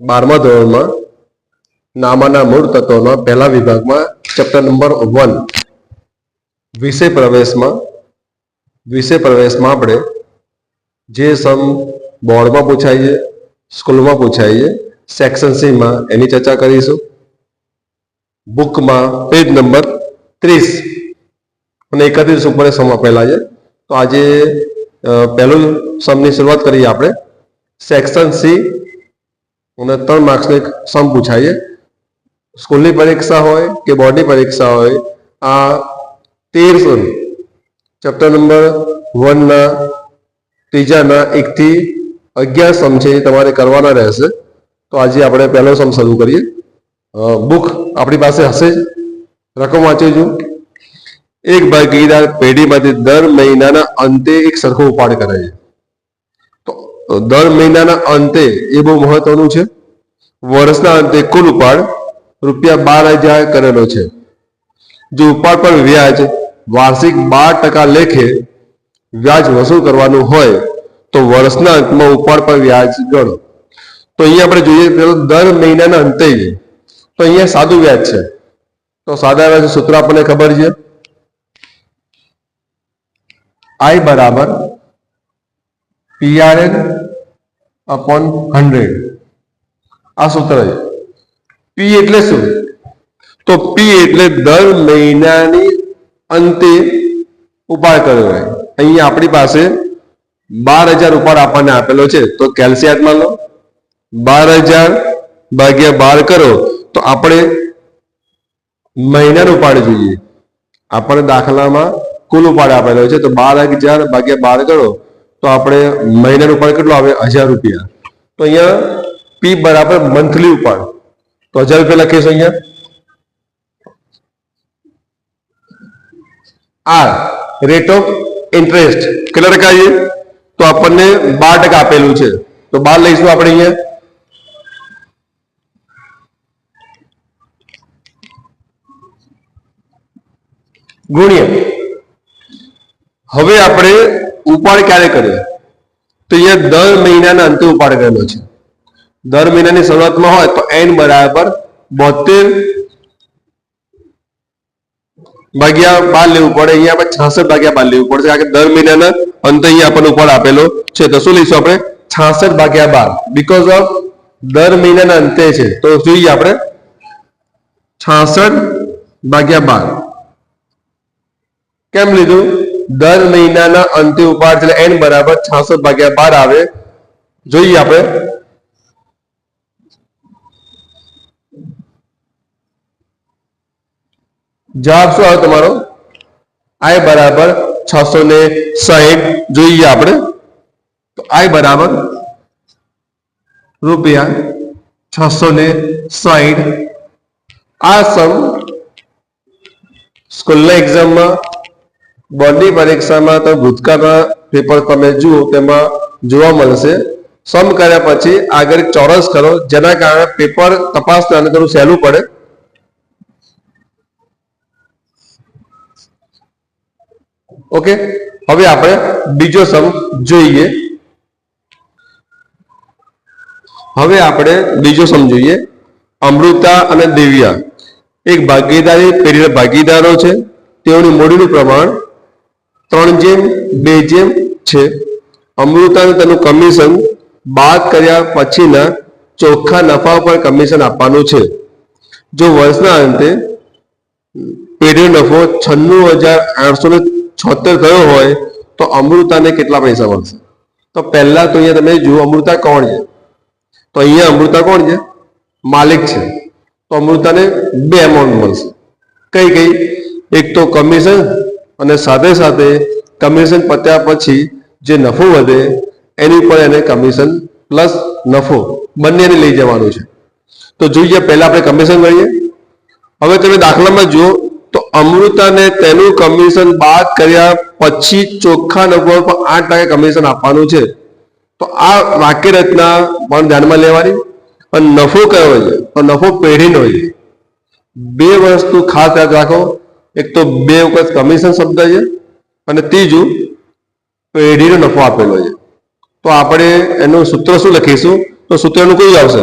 બારમા ધોરણમાં નામાના મૂળ તત્વોના પહેલા વિભાગમાં ચેપ્ટર નંબર વન વિષય પ્રવેશમાં વિષય પ્રવેશમાં આપણે જે સમ બોર્ડમાં પૂછાય છે સ્કૂલમાં પૂછાય છે સેક્શન સીમાં એની ચર્ચા કરીશું. બુકમાં પેજ નંબર ત્રીસ. અને એકત્રીસ ઉપર સમ આપેલા છે તો આજે પહેલું સમની શરૂઆત કરીએ આપણે. સેક્શન સી અને ત્રણ માર્ક્સનો એક સમ પૂછાય સ્કૂલની પરીક્ષા હોય કે બોર્ડની પરીક્ષા હોય, આ તેર સમ ચેપ્ટર નંબર વનના ત્રીજાના એકથી અગિયાર સમ છે એ તમારે કરવાના રહેશે. તો આજે આપણે પહેલો સમ શરૂ કરીએ. બુક આપણી પાસે હશે. જ રકમ વાંચીશું એક ભાગીદાર પેઢીમાંથી દર મહિનાના અંતે એક સરખો ઉપાડ કરે છે દર મહિનાના અંતે એ બહુ મહત્વનું છે. વર્ષના અંતે કુલ ઉપાડ રૂપિયા બાર હજાર કરેલો છે. જો ઉપાડ પર વ્યાજ વાર્ષિક બાર ટકા લેખે વ્યાજ વસૂલ કરવાનું હોય તો વર્ષના અંતમાં ઉપાડ પર વ્યાજ ગણો. તો અહીંયા આપણે જોઈએ દર મહિનાના અંતે તો અહીંયા સાદું વ્યાજ છે. તો સાદા વ્યાજ સૂત્ર આપણને ખબર છે. આઈ બરાબર પીઆરએન અપોન હંડ્રેડ આ સૂત્ર છે. પી એટલે શું? તો પી એટલે દર મહિનાની અંતે ઉપાડ કર્યો હોય. અહીંયા આપણી પાસે બાર હજાર ઉપાડ આપણને આપેલો છે. તો કેલ્સિયાતમાં લો. બાર હજાર ભાગ્યા બાર કરો. તો આપણે મહિનાનો ઉપાડ જોઈએ. આપણને દાખલામાં કુલ ઉપાડ આપેલો છે. તો બાર હજાર ભાગ્યા બાર કરો. તો આપણે મહિનાનું ઉપાડ કેટલું આવે? હજાર રૂપિયા. તો અહીંયા પી બરાબર મંથલી ઉપાડ. તો હજાર રૂપિયા લખીશું અહીંયા. આર રેટ ઓફ ઇન્ટરેસ્ટ કેટલા ટકા છે તો આપણને બાર ટકા આપેલું છે. તો બાર લઈશું આપણે અહીંયા. ગુણ્યા. હવે આપણે ઉપાડ ક્યારે કર્યો? તો અહીંયા દર મહિનાના અંતે ઉપાડ કરેલો છે. દર મહિનાની શરૂઆતમાં હોય તો એન બરાબર બોતેર ભાગ્યા બાર લેવું પડે. અહીંયા આપણે છાસઠ ભાગ્યા બાર લેવું પડશે. કારણ કે દર મહિનાના અંતે અહીંયા આપણને ઉપાડ આપેલો છે. તો શું લઈશું આપણે? છાસઠ ભાગ્યા બાર. બીકોઝ ઓફ દર મહિનાના અંતે છે. તો જોઈએ આપણે. છાસઠ ભાગ્યા બાર. કેમ લીધું? દર મહિનાના અંતે ઉપાડ એટલે એન બરાબર છાસઠ ભાગ્યા બાર આવે. જોઈએ આપણે. જવાબ શું આવે તમારો? આઈ બરાબર છસો ને સાહીઠ. જોઈએ આપણે. તો આઈ બરાબર રૂપિયા છસો ને સાહીઠ. આ સમ સ્કૂલના એક્ઝામમાં બોર્ડની પરીક્ષામાં તો ભૂતકાળના પેપર તમે જુઓ, તેમાં જોવા મળશે. સમ કર્યા પછી આગળ ચોરસ કરો, જેના કારણે પેપર તપાસના અને થોડું સહેલું પડે. ઓકે? હવે આપણે બીજો સમ જોઈએ. હવે આપણે બીજો સમ જોઈએ. અમૃતા અને દિવ્યા. એક ભાગીદારી, પેઢીના ભાગીદારો છે. તેઓની મૂડીનું પ્રમાણ ત્રણ જેમ, બે જેમ છે. અમૃતાને તેનું કમિશન બાદ કર્યા પછીના ચોખ્ખા નફા પર કમિશન આપવાનું છે. જો વર્ષના અંતે પેઢીનો નફો છન્નું હજાર આઠસો ને છોતેર થયો હોય, તો અમૃતાને કેટલા પૈસા મળશે? તો પહેલા તો અહીંયા તમે જુઓ, અમૃતા કોણ છે? તો અહીંયા અમૃતા કોણ છે? માલિક છે. તો અમૃતાને બે અમાઉન્ટ મળશે. કઈ કઈ? એક તો કમિશન અને સાથે સાથે કમિશન પત્યા પછી જે નફો વધે, એની પર એને કમિશન પ્લસ નફો બંનેને લઈ જવાનું છે. તો જોઈએ પહેલા આપણે કમિશન ગણીએ હવે તમે દાખલામાં જુઓ, તો અમૃતાને તેનું કમિશન બાદ કર્યા પછી ચોખ્ખા નફો પર આઠ ટકા કમિશન આપવાનું છે. તો આ વાક્ય રચના પણ ધ્યાનમાં લેવાની. અને નફો કયો છે? તો નફો પેઢીનો છે. બે વસ્તુ ખાસ યાદ રાખો. એક તો બે વખત કમિશન શબ્દ છે અને ત્રીજું પેઢીનો નફો આપેલો છે. તો આપણે એનું સૂત્ર શું લખીશું? તો સૂત્રનું કયું આવશે?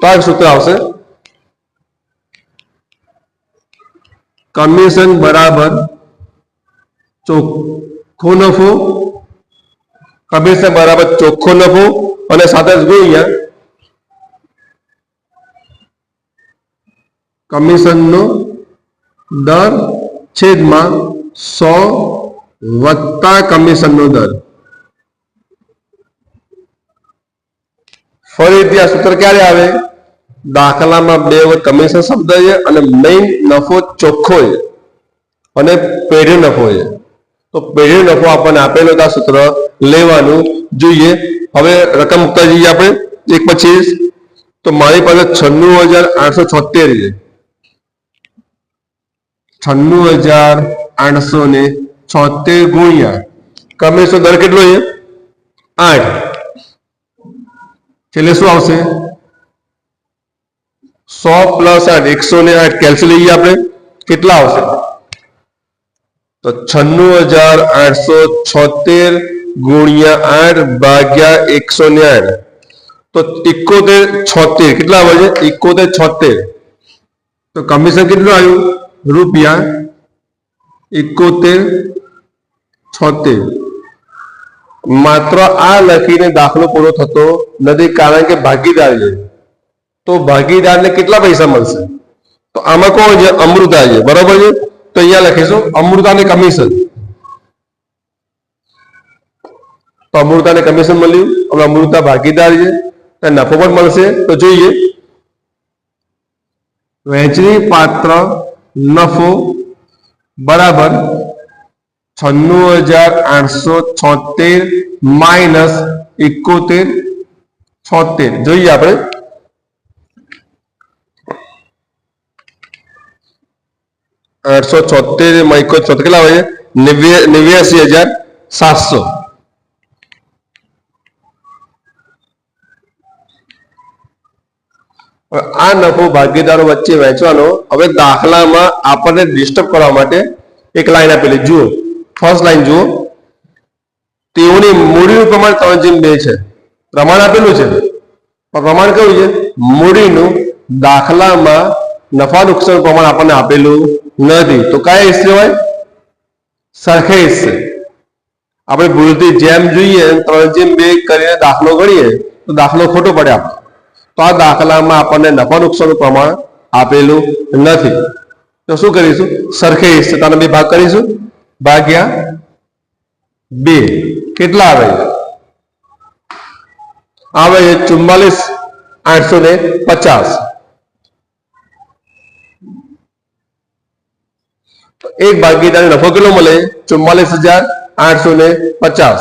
તો આ સૂત્ર આવશે. કમિશન બરાબર ચોખ્ખો નફો કમિશન બરાબર ચોખ્ખો નફો અને સાથે જ ગુણ્યા કમિશનનો દર છેદમાં સો વત્તા કમિશનનો દર. ફરીથી આ સૂત્ર ક્યારે આવે? દાખલામાં બે વખત કમિશન શબ્દ છે અને મેઇન નફો ચોખ્ખો છે અને પેઢી નફો છે તો પેઢી નફો આપણને આપેલો આ સૂત્ર લેવાનું. જોઈએ. હવે રકમ મૂકતા જઈએ આપણે. એક પચીસ. તો મારી પાસે છન્નું હજાર આઠસો છોતેર છે. છન્નું હજાર આઠસો ને છોતેર ગુણ્યા. કમિશન દર કેટલો છે આઠ. છેલ્લે શું આવશે? સો પ્લસ આઠ, એકસો ને આઠ કેલ્સી લઈએ આપણે. કેટલા આવશે? તો છન્નું હજાર આઠસો છોતેર ગુણ્યા આઠ ભાગ્યા એકસો ને આઠ. તો ઇકોતેર છોતેર. કેટલા આવે છે? ઇકોતેર છોતેર. તો કમિશન કેટલું આવ્યું? રૂપિયા એકોતેર છોતેર. માત્ર આ લખીને દાખલો પૂરો થતો નથી કારણ કે ભાગીદાર છે. તો ભાગીદારને કેટલા પૈસા મળશે? તો આમાં કોણ છે? અમૃતા છે. બરોબર છે? તો અહીંયા લખીશું. અમૃતાને કમિશન તો અમૃતાને કમિશન મળ્યું. હવે અમૃતા ભાગીદાર છે. નફો પણ મળશે. તો જોઈએ. વહેંચણી પાત્ર નફો બરાબર છન્નું હજાર આઠસો છોતેર માઇનસ એકોતેર છોતેર જોઈએ આપણે આઠસો છોતેરમાં એકો છોતેર કેટલા આવે છે નેવ્યાસી હજાર સાતસો હવે આ નફો ભાગીદારો વચ્ચે વહેંચવાનો હવે દાખલામાં આપણને ડિસ્ટર્બ કરવા માટે એક લાઈન આપેલી, જુઓ ફર્સ્ટ લાઈન જુઓ. તેઓની મૂડીનું પ્રમાણ ત્રણ જેમ બે છે. પ્રમાણ આપેલું છે. પ્રમાણ કયું છે? મૂડીનું દાખલામાં નફા નુકસાન પ્રમાણ આપણને આપેલું નથી. તો કયા હિસ્સે હોય? સરખે હિસ્સે. આપણે ભૂલથી જેમ જોઈએ ત્રણ જેમ બે કરીને દાખલો ગણીએ, તો દાખલો ખોટો પડે આપણે. તો આ દાખલામાં આપણને નફા નુકસાનનું પ્રમાણ આપેલું નથી. તો શું કરીશું? સરખે હિસ્સેતાનો બે ભાગ કરીશું. ભાગ્યા બે. કેટલા આવે? આવે ચુમ્માલીસ, આઠસો ને પચાસ. એક ભાગીદાર નફો કેટલો મળે? ચુમ્માલીસ હજાર, આઠસો ને પચાસ.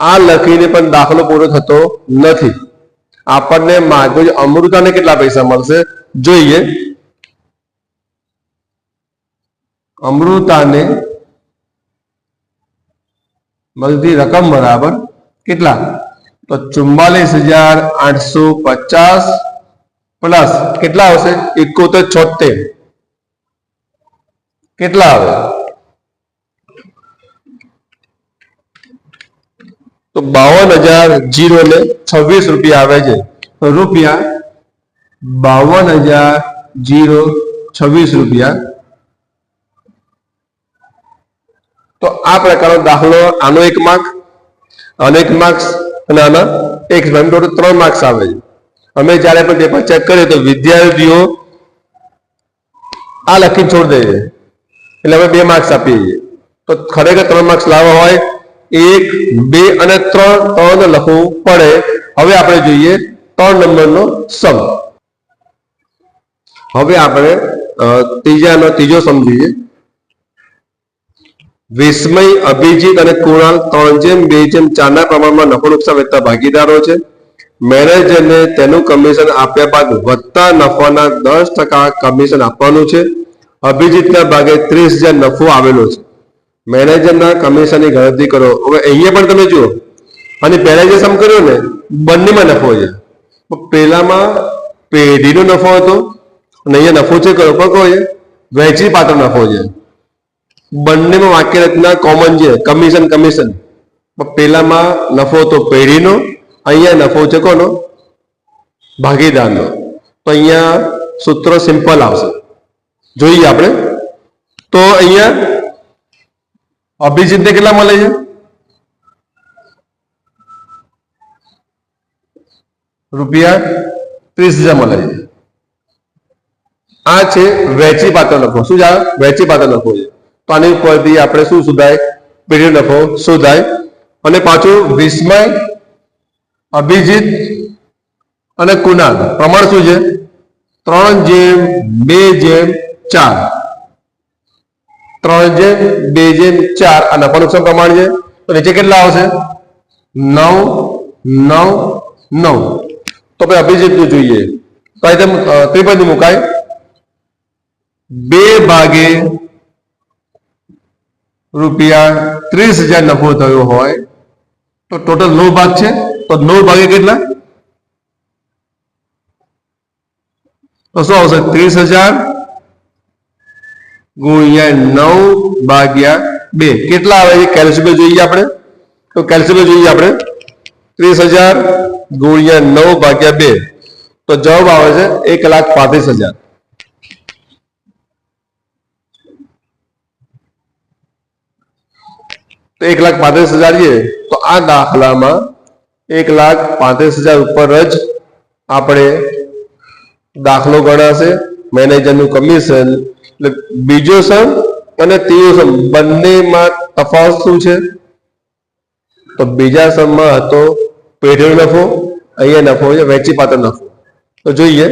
આ લખીને પણ દાખલો પૂરો થતો નથી. આપણને માગું અમૃતાને કેટલા પૈસા મળશે જોઈએ અમૃતાને મળતી રકમ બરાબર કેટલા તો ચુમ્માલીસ હજાર આઠસો પચાસ પ્લસ કેટલા આવશે એકોતેર છોતેર કેટલા આવે તો બાવન હજાર જીરો ને છવ્વીસ રૂપિયા આવે છે. રૂપિયા બાવન હજાર જીરો છવ્વીસ રૂપિયા. તો આ પ્રકારનો દાખલો, આનો એક માર્ક આનો એક માર્ક્સ અને આના એક ત્રણ માર્ક્સ આવે છે. અમે જ્યારે પણ પેપર ચેક કરીએ તો વિદ્યાર્થીઓ આ લખીને છોડી દઈએ એટલે અમે બે માર્ક્સ આપીએ છીએ. તો ખરેખર ત્રણ માર્ક્સ લાવવા હોય એક, બે અને ત્રણ ત્રણ લખવું પડે. હવે આપણે જોઈએ ત્રણ નંબરનો સમ. હવે આપણે ત્રીજાનો, ત્રીજો સમ જોઈએ. વિસ્મય, અભિજીત અને કુણાલ ત્રણ જેમ, બે જેમ, ચારના પ્રમાણમાં નફો, નુકસાન વેચતા ભાગીદારો છે. મેનેજરને તેનું કમિશન આપ્યા બાદ વધતા નફાના દસ ટકા કમિશન આપવાનું છે. અભિજીતના ભાગે ત્રીસ હજાર નફો આવેલો છે. મેનેજરના કમિશનની ગણતરી કરો. હવે અહીંયા પણ તમે જુઓ. અને પહેલા જે સમ કર્યો ને, બંનેમાં નફો છે. પણ પેલામાં પેઢીનો નફો હતો અને અહીંયા નફો છે કયો? પણ કહો વહેંચી પાત્ર નફો છે. બંનેમાં વાક્ય રચના કોમન છે કમિશન કમિશન પેલામાં નફો તો પેઢીનો, અહીંયા નફો છે કોનો? ભાગીદારનો. તો અહીંયા સૂત્ર સિમ્પલ આવશે. જોઈએ આપણે. તો અહીંયા અભિજીતને કેટલા મળે છે? રૂપિયા ત્રીસ હજાર મળે છે. આ છે વેચી પાત્ર નફો શું છે વેચી પાત્ર નફો છે. તો આની ઉપરથી આપણે શું શોધાય પેઢી નફો શોધાય અને પાછું વિસ્મય, અભિજીત અને કુનાલ. પ્રમાણ શું છે? ત્રણ જેમ, બે જેમ, ચાર. ત્રણ જેમ બે જેમ ચાર. આ નફા નુકસાન પ્રમાણ છે. તો નીચે કેટલા આવશે? નવ નવ નવ. તો આપણે અભિજીતનું જોઈએ. તો અહીં ત્રિપદી મુકાય. બે ભાગે રૂપિયા ત્રીસ હજાર નફો થયો હોય, તો ટોટલ નવ ભાગ છે. તો નવ ભાગે કેટલા? તો શું આવશે? ત્રીસ હજાર ગુણ્યા નવ ભાગ્યા બે. કેટલા આવે છે? કેલ્સ્યુમ જોઈએ આપણે. તો કેલ્સ્યુમ જોઈએ આપણે. ત્રીસ હજાર ગુણ્યા નવ ભાગ્યા બે. તો જવાબ આવે છે એક લાખ પાંત્રીસ હજાર. તો એક લાખ પાંત્રીસ હજાર છે. તો આ દાખલામાં એક લાખ પાંત્રીસ હજાર ઉપર જ આપણે દાખલો ગણાશે. મેનેજરનું કમિશન એટલે બીજો સમ અને ત્રીજો સમ. બંનેમાં તફાવત શું છે? તો બીજા સમમાં હતો પેઢીનો નફો, અહીંયા નફો વેચી પાત્ર નફો. તો જોઈએ.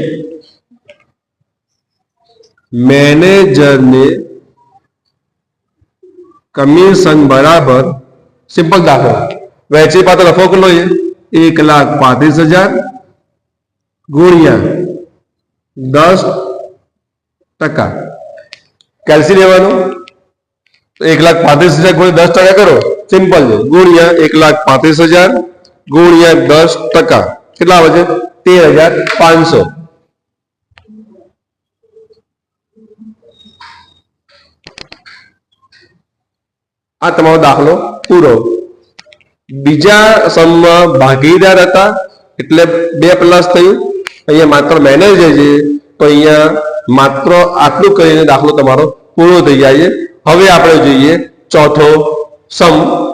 મેનેજરને કમિશન બરાબર સિમ્પલ દાખલો. વેચી પાત્ર નફો કેટલો છે? એક લાખ પાંત્રીસ હજાર ગુણ્યા દસ ટકા. કેલ્સી લેવાનું? એક લાખ પાંત્રીસ હજાર ગુણ્યા દસ ટકા કરો. સિમ્પલ છે. ગુણ્યા એક લાખ પાંત્રીસ હજાર ગુણ્યા દસ ટકા. કેટલા આવે છે? તેર હજાર પાંચસો. આ તમારો દાખલો પૂરો. બીજા સમમાં ભાગીદાર હતા, એટલે બે પ્લસ થયું. અહીંયા માત્ર મેનેજર છે, તો અહીંયા માત્ર આટલું કરીને દાખલો તમારો પૂરો થઈ જાય છે. હવે આપણે જોઈએ ચોથો સમ.